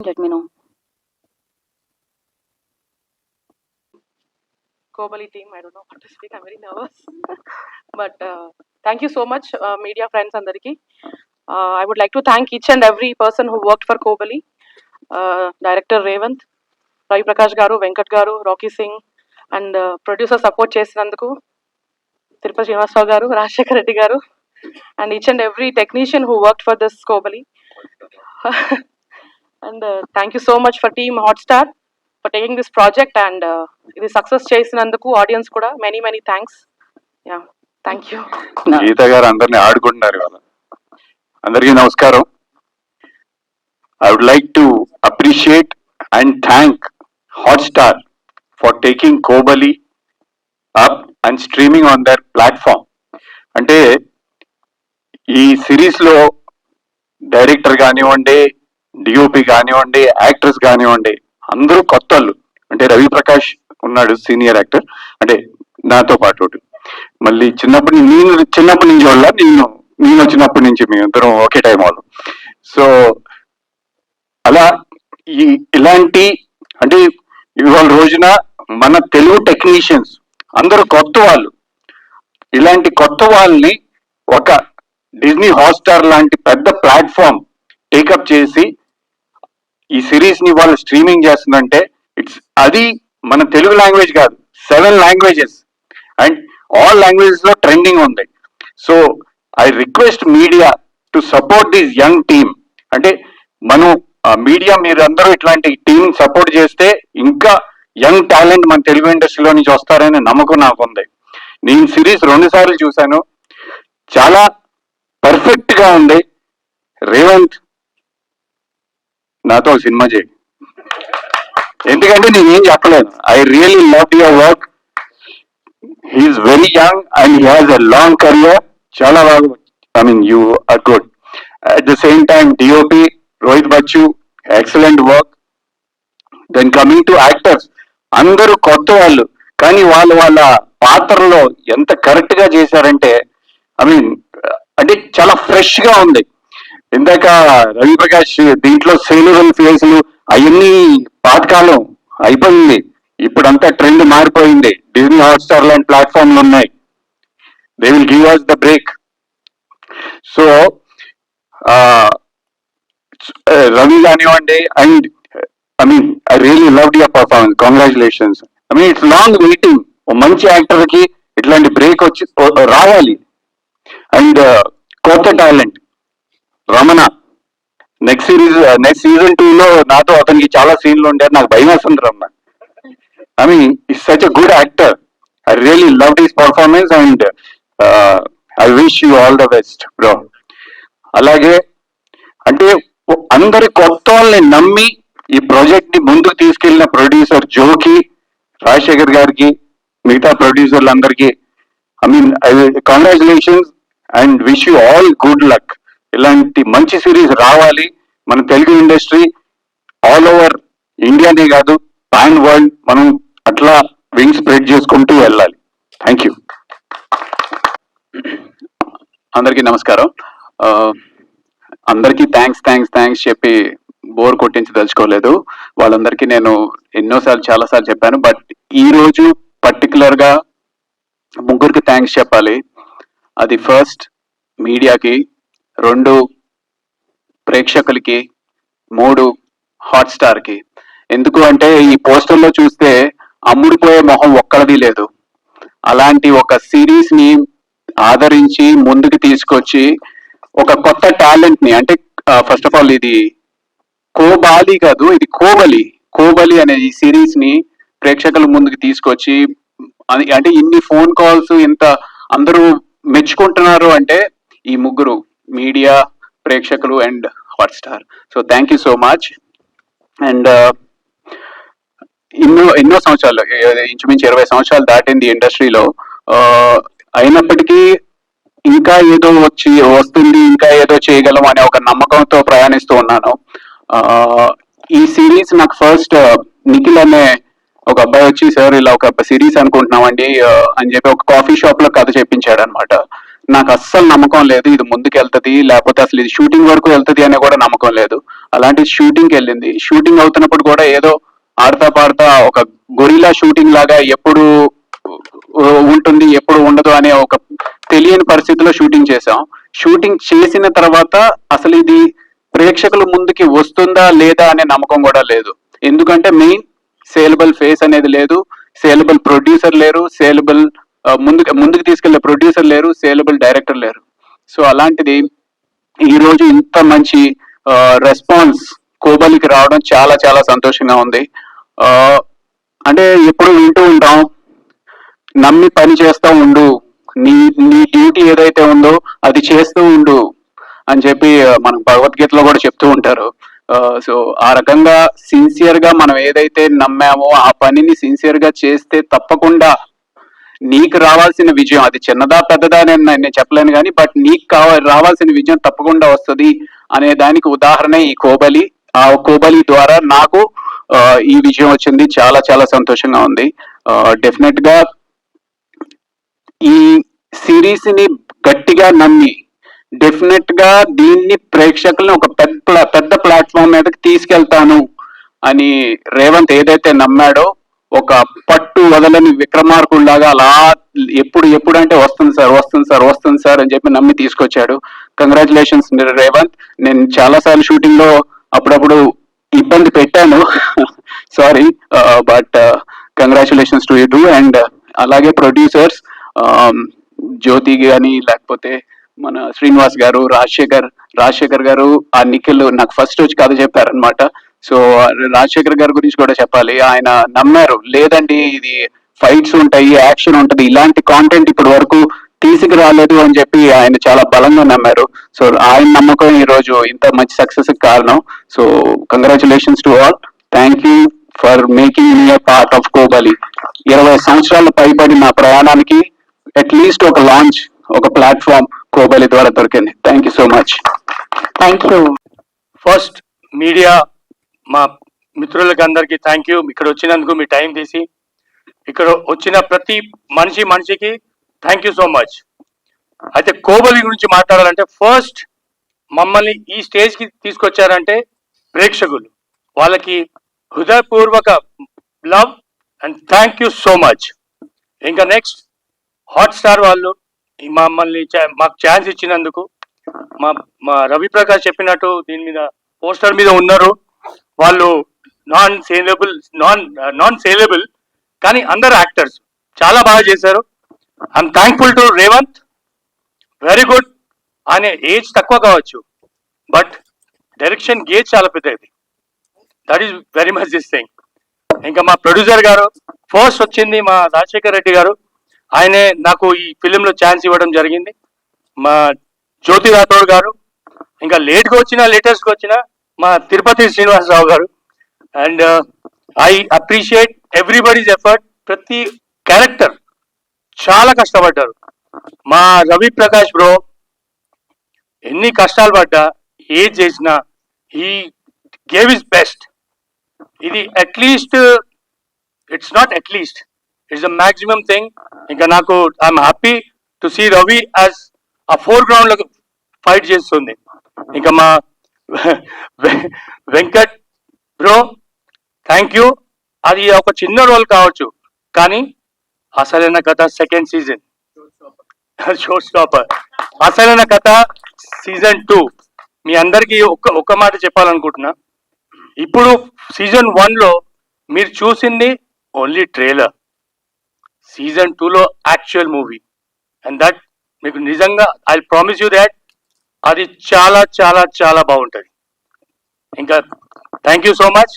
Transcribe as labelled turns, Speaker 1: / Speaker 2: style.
Speaker 1: Let me know.
Speaker 2: Kobali team, I don't know what to speak. I'm very nervous. but uh, thank you so much, uh, media friends అందరికి. Uh, I would like to thank each and every person who worked for Kobali. Uh, Director Revant, Ravi Prakash garu, Venkat garu, Rocky Singh, and uh, producer support చేసినందుకు తిరుపతి శ్రీనివాసరావు గారు రాజశేఖర్ రెడ్డి గారు and each and every technician who work for this Kobali and thank you so much for team Hotstar for taking this project and ఇది success చేసినందుకు audience కూడా many many thanks yeah thank you
Speaker 3: Geetha గారు అందరిని ఆడుకుంటున్నారు ఇవాళ అందరికీ నమస్కారం. I would like to appreciate and thank Hotstar for taking Kobali up and streaming on their platform అంటే ఈ సిరీస్లో డైరెక్టర్ కానివ్వండి డిఓపి కానివ్వండి యాక్ట్రెస్ కానివ్వండి అందరూ కొత్త వాళ్ళు అంటే రవి ప్రకాష్ ఉన్నాడు సీనియర్ యాక్టర్. అంటే నాతో పాటు మళ్ళీ చిన్నప్పటి నేను చిన్నప్పటి నుంచి వాళ్ళ నేను నేను వచ్చినప్పటి నుంచి మేము ఇద్దరం ఒకే టైం వాళ్ళు. సో అలా ఈ ఇలాంటి అంటే ఇవాళ రోజున మన తెలుగు టెక్నీషియన్స్ అందరూ కొత్త వాళ్ళు. ఇలాంటి కొత్త వాళ్ళని ఒక డిజ్నీ హాట్స్టార్ లాంటి పెద్ద ప్లాట్ఫామ్ టేకప్ చేసి ఈ సిరీస్ని వాళ్ళు స్ట్రీమింగ్ చేస్తుందంటే ఇట్స్ అది మన తెలుగు లాంగ్వేజ్ కాదు. సెవెన్ లాంగ్వేజెస్ అండ్ ఆల్ లాంగ్వేజెస్లో ట్రెండింగ్ ఉంది. So I request media to support this young team అంటే మనం మీడియా మీరందరూ ఇట్లాంటి టీం సపోర్ట్ చేస్తే ఇంకా యంగ్ టాలెంట్ మన తెలుగు ఇండస్ట్రీలో నుంచి వస్తారనే నమ్మకం నాకు ఉంది నేను సిరీస్ రెండు సార్లు చూశాను. చాలా పర్ఫెక్ట్గా ఉంది. రేవంత్ నాతో సినిమా చేయి. ఎందుకంటే నేనేం చెప్పలేదు I really love your work he is very young and he has a long career చాలా బాగా I mean you are good at the same time DOP Rohit Bachchu excellent work then coming to actors అందరూ కొత్త వాళ్ళు. కానీ వాళ్ళు వాళ్ళ పాత్రలో ఎంత కరెక్ట్గా చేశారంటే ఐ మీన్ అంటే చాలా ఫ్రెష్గా ఉంది. ఇందాక రవి ప్రకాష్ దీంట్లో సేలువల్ ఫేస్లు అవన్నీ పాతకాలం అయిపోయింది. ఇప్పుడంతా ట్రెండ్ మారిపోయింది. డిజ్నీ హాట్స్టార్ లాంటి ప్లాట్ఫామ్లు ఉన్నాయి. They will give us the break so Ravi కానివ్వండి and I mean I really love your performance congratulations I mean it's long waiting మంచి యాక్టర్కి ఇట్లాంటి బ్రేక్ వచ్చి రావాలి. అండ్ కొత్త talent Ramana. Next series next season two లో నాతో అతనికి చాలా సీన్లు ఉండే నాకు భయం వేస్తుంది Ramana. I mean is such a good actor I really love his performance and I wish you all the best bro అలాగే అంటే అందరి కొత్త వాళ్ళని నమ్మి ఈ ప్రాజెక్ట్ని ముందుకు తీసుకెళ్ళిన ప్రొడ్యూసర్ జోకి రాజశేఖర్ గారికి మిగతా ప్రొడ్యూసర్లందరికీ I mean I congratulations and wish you all good luck ఇలాంటి మంచి సిరీస్ రావాలి మన తెలుగు ఇండస్ట్రీ ఆల్ ఓవర్ ఇండియానే కాదు పాన్ వరల్డ్ మనం అట్లా వింగ్ స్ప్రెడ్ చేసుకుంటూ వెళ్ళాలి. Thank you. అందరికీ నమస్కారం. అందరికీ థ్యాంక్స్ థ్యాంక్స్ థ్యాంక్స్ చెప్పి బోర్ కొట్టించదలుచుకోలేదు. వాళ్ళందరికీ నేను ఎన్నోసార్లు చాలాసార్లు చెప్పాను బట్ ఈ రోజు ముగ్గురికి థ్యాంక్స్ చెప్పాలి. అది ఫస్ట్ మీడియాకి రెండు ప్రేక్షకులకి మూడు హాట్స్టార్కి ఎందుకు అంటే ఈ పోస్టర్లో చూస్తే అమ్ముడిపోయే మొహం ఒక్కడిది లేదు. అలాంటి ఒక సిరీస్ని ఆదరించి ముందుకు తీసుకొచ్చి ఒక కొత్త టాలెంట్ని అంటే ఫస్ట్ ఆఫ్ ఆల్ ఇది కోబాలి కాదు ఇది కోబలి కోబలి అనే ఈ సిరీస్ని ప్రేక్షకుల ముందుకు తీసుకొచ్చి అంటే ఇన్ని ఫోన్ కాల్స్ ఇంత అందరూ మెచ్చుకుంటున్నారు అంటే ఈ ముగ్గురు మీడియా ప్రేక్షకులు and Hotstar so thank you so much and ఎన్నో ఎన్నో సంవత్సరాలు ఇంచుమించు ఇరవై సంవత్సరాలు దాటింది ఇండస్ట్రీలో. అయినప్పటికీ ఇంకా ఏదో వచ్చి వస్తుంది ఇంకా ఏదో చేయగలం అనే ఒక నమ్మకంతో ప్రయాణిస్తూ ఉన్నాను. ఈ సిరీస్ నాకు ఫస్ట్ నిఖిల్ అనే ఒక అబ్బాయి వచ్చి సార్ ఇలా ఒక సిరీస్ అనుకుంటున్నామండి అని చెప్పి ఒక కాఫీ షాప్లో కథ చెప్పించాడు అనమాట నాకు అస్సలు నమ్మకం లేదు ఇది ముందుకు వెళ్తుంది లేకపోతే అసలు ఇది షూటింగ్ వరకు వెళ్తది అనే కూడా నమ్మకం లేదు.
Speaker 4: అలాంటి షూటింగ్ వెళ్ళింది. షూటింగ్ అవుతున్నప్పుడు కూడా ఏదో ఆడతా పాడతా ఒక గొరిలా షూటింగ్ లాగా ఎప్పుడు ఉంటుంది ఎప్పుడు ఉండదు అనే ఒక తెలియని పరిస్థితిలో షూటింగ్ చేసాం షూటింగ్ చేసిన తర్వాత అసలు ఇది ప్రేక్షకుల ముందుకి వస్తుందా లేదా అనే నమ్మకం కూడా లేదు. ఎందుకంటే మెయిన్ సేలబుల్ ఫేస్ అనేది లేదు. సేలబుల్ ప్రొడ్యూసర్ లేరు. సేలబుల్ ముందుకు ముందుకు తీసుకెళ్ళే ప్రొడ్యూసర్ లేరు సేలబుల్ డైరెక్టర్ లేరు. సో అలాంటిది ఈ రోజు ఇంత మంచి రెస్పాన్స్ కోబలికి రావడం చాలా చాలా సంతోషంగా ఉంది. అంటే ఎప్పుడు వింటూ ఉంటాం నమ్మి పని చేస్తూ ఉండు నీ నీ డ్యూటీ ఏదైతే ఉందో అది చేస్తూ ఉండు అని చెప్పి మనం భగవద్గీతలో కూడా చెప్తూ ఉంటారు. సో ఆ రకంగా సిన్సియర్గా మనం ఏదైతే నమ్మామో ఆ పనిని సిన్సియర్గా చేస్తే తప్పకుండా నీకు రావాల్సిన విజయం అది చిన్నదా పెద్దదా అని నేను నేను చెప్పలేను కానీ బట్ నీకు కావ రావాల్సిన విజయం తప్పకుండా వస్తుంది అనే దానికి ఉదాహరణ ఈ కోబలి. ఆ కోబలి ద్వారా నాకు ఈ విజయం వచ్చింది. చాలా చాలా సంతోషంగా ఉంది. డెఫినెట్గా ఈ సిరీస్ని గట్టిగా నమ్మి డెఫినెట్గా దీన్ని ప్రేక్షకులను ఒక పెద్ద పెద్ద ప్లాట్ఫామ్ మీదకి తీసుకెళ్తాను అని రేవంత్ ఏదైతే నమ్మాడో ఒక పట్టు వదలని విక్రమార్కుల్లాగా అలా ఎప్పుడు ఎప్పుడు అంటే వస్తుంది సార్ వస్తుంది సార్ వస్తుంది సార్ అని చెప్పి నమ్మి తీసుకొచ్చాడు. కంగ్రాచులేషన్స్ రేవంత్ నేను చాలా సార్లు షూటింగ్లో అప్పుడప్పుడు ఇబ్బంది పెట్టాను. Sorry but congratulations to you too and అలాగే ప్రొడ్యూసర్స్ um, జ్యోతి గాని లేకపోతే మన శ్రీనివాస్ గారు రాజశేఖర్ రాజశేఖర్ గారు ఆ నిఖిల్ నాకు ఫస్ట్ వచ్చి కథ చెప్పారనమాట సో రాజశేఖర్ గారి గురించి కూడా చెప్పాలి. ఆయన నమ్మారు. లేదండి ఇది ఫైట్స్ ఉంటాయి యాక్షన్ ఉంటది. ఇలాంటి కాంటెంట్ ఇప్పటి వరకు తీసుకురాలేదు అని చెప్పి ఆయన చాలా బలంగా నమ్మారు. సో ఆయన నమ్మకం ఈ రోజు ఇంత మంచి సక్సెస్ కారణం. So congratulations to all thank you for making me part of Kobali ఇరవై సంవత్సరాల పైబడి నా ప్రయాణానికి అట్లీస్ట్ ఒక లాంచ్ ఒక ప్లాట్ఫామ్ కోబలి ద్వారా దొరికింది. Thank you so much
Speaker 2: thank you
Speaker 5: first media మా మిత్రులకి అందరికీ థ్యాంక్ యూ ఇక్కడ వచ్చినందుకు మీ టైం తీసి. ఇక్కడ వచ్చిన ప్రతి మనిషి మనిషికి థ్యాంక్ యూ సో మచ్ అయితే కోబలి గురించి మాట్లాడాలంటే ఫస్ట్ మమ్మల్ని ఈ స్టేజ్కి తీసుకొచ్చారంటే ప్రేక్షకులు. వాళ్ళకి హృదయపూర్వక love and thank you so much ఇంకా నెక్స్ట్ హాట్ స్టార్ వాళ్ళు మమ్మల్ని చా- మాకు ఛాన్స్ ఇచ్చినందుకు. మా మా రవి ప్రకాష్ చెప్పినట్టు దీని మీద పోస్టర్ మీద ఉన్నారు. వాళ్ళు non saleable non non saleable కానీ అందరు యాక్టర్స్ చాలా బాగా చేశారు. I'm thankful to Revanth very good ఆయన ఏజ్ తక్కువ కావచ్చు. బట్ డైరెక్షన్ గేజ్ చాలా పెద్దది. That is very much this thing ఇంకా మా ప్రొడ్యూసర్ గారు ఫస్ట్ వచ్చింది మా రాజశేఖర్ రెడ్డి గారు. ఆయనే నాకు ఈ ఫిలింలో ఛాన్స్ ఇవ్వడం జరిగింది. మా జ్యోతి రాథోడ్ గారు. ఇంకా లేట్గా వచ్చినా లేటెస్ట్గా వచ్చినా మా తిరుపతి శ్రీనివాసరావు గారు. And I appreciate everybody's effort ప్రతి క్యారెక్టర్ చాలా కష్టపడ్డారు. మా రవి ప్రకాష్ బ్రో ఎన్ని కష్టాలు పడ్డా ఏది చేసినా ఈ గేవ్ ఇస్ బెస్ట్ ఇది at least it's not at least it's the maximum thing ఇంకా నాకు I'm happy to see Ravi as ఆ ఫోర్ గ్రౌండ్లో ఫైట్ చేస్తుంది. ఇంకా మా వెంకట్ బ్రో థ్యాంక్ యూ. అది ఒక చిన్న రోల్ కావచ్చు కానీ అసలైన కథ సెకండ్ సీజన్. Show stopper. అసలైన కథ సీజన్ టూ. మీ అందరికీ ఒక్క ఒక్క మాట చెప్పాలనుకుంటున్నా. ఇప్పుడు సీజన్ వన్లో మీరు చూసింది ఓన్లీ ట్రైలర్. సీజన్లో యాక్చువల్ మూవీ. అండ్ దట్ మీకు నిజంగా ఐ ప్రామిస్ యూ దాట్ అది చాలా చాలా చాలా బాగుంటుంది. ఇంకా థ్యాంక్ యూ సో మచ్